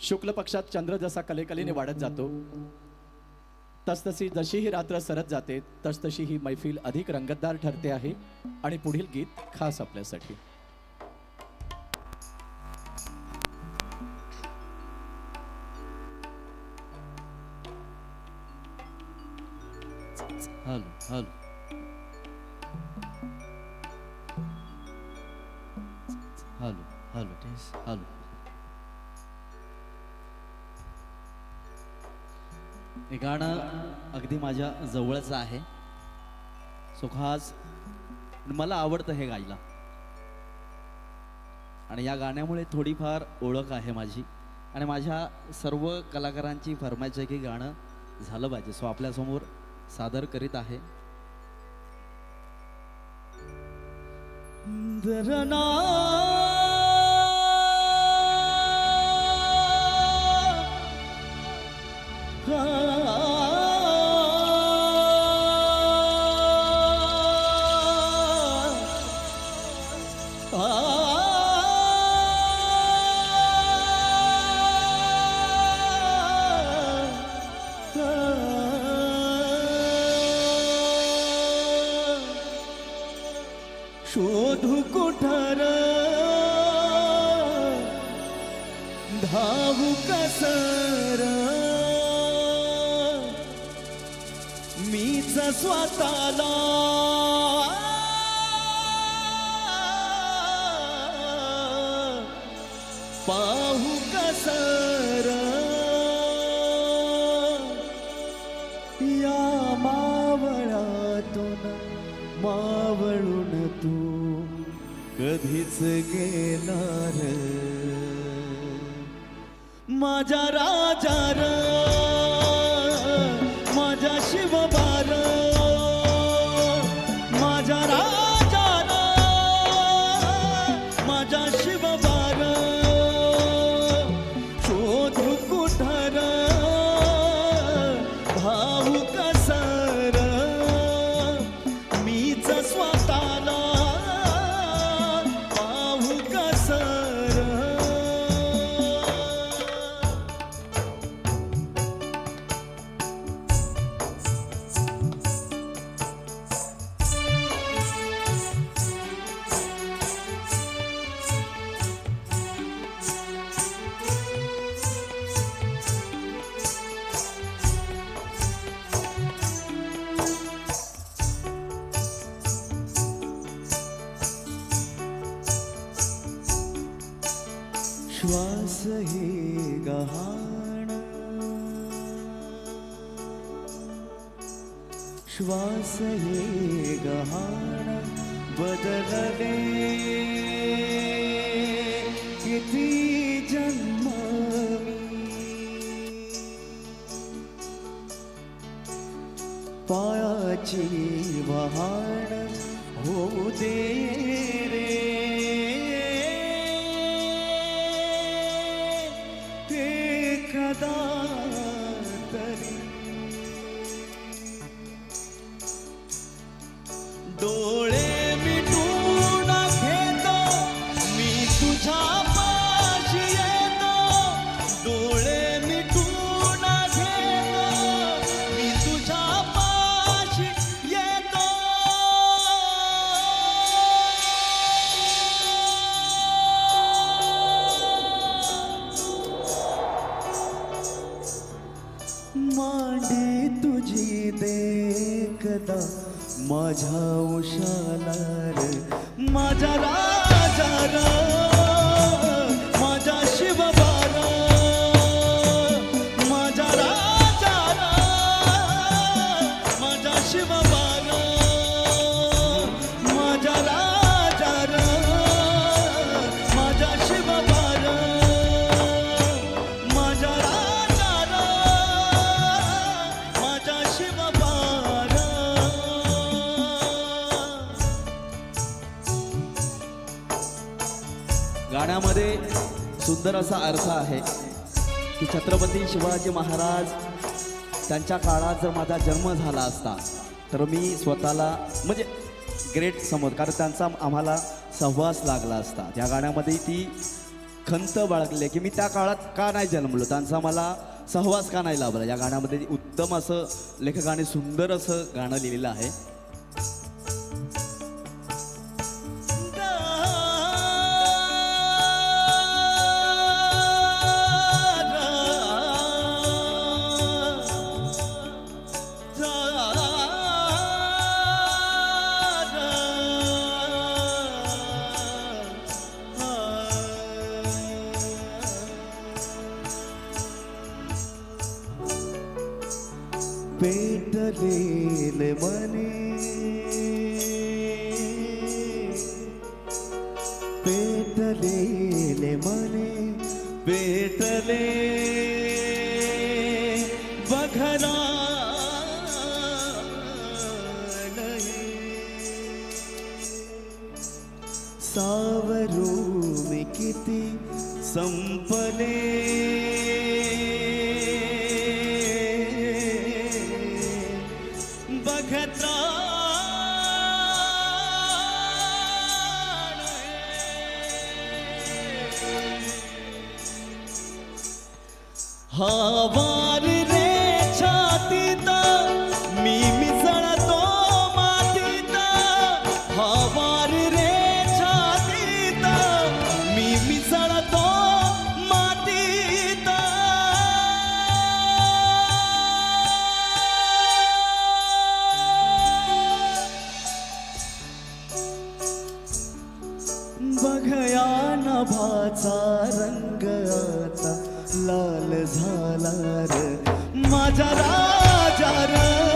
शुक्ल पक्षात चंद्र जसा कलेकलेने वाढत जातो तसतशी जशी ही रात्र सरत जाते तसतशी ही मैफिल अधिक रंगतदार ठरते आहे आणि पुढील गीत खास आपल्यासाठी. Hello hello. Hello hello hello. हे गाणं अगदी माझ्या जवळचं आहे. सो खास मला आवडतं हे गायला. आणि या गाण्यामुळे थोडीफार ओळख आहे माझी. आणि माझ्या सर्व कलाकारांची फरमाईश आहे की गाणं झालं पाहिजे. सो आपल्यासमोर सादर करीत आहे. दरना शोधू कुठार? धावू कसर मीच स्वतःला पाहू कसर कधीच गेणार. माझ्या राजार माझ्या शिवबार माझ्या राजार माझ्या शिवबार. श्वास हे गहाण. श्वास हे गहाण. बदलले किती जन्म पायाची वहाण हो दे रे. तुझ्या पाशी येतो डोळे मिटून घेतो. मी तुझ्या पाशी येतो. मांडी तुझी माझ्या उशाला रे माझ्या गाण्यामध्ये सुंदर असा अर्थ आहे की छत्रपती शिवाजी महाराज त्यांच्या काळात जर माझा जन्म झाला असता तर मी स्वतःला म्हणजे ग्रेट समज कारण त्यांचा आम्हाला सहवास लागला असता. त्या गाण्यामध्ये ती खंत बाळगली की मी त्या काळात का नाही जन्मलो त्यांचा मला सहवास का नाही लाभला? या गाण्यामध्ये उत्तम असं लेखकाने सुंदर असं गाणं लिहिलेलं आहे. पेटलेले मने पेटलेले मने पेटले बघरा सावरू मी किती संपले हवार रे छातीत मी मिसळतो मातीत. हवार रे छातीत मी मिसळतो मातीत. बघया नभाचा रंग लाल झाला र. माझा राजा र.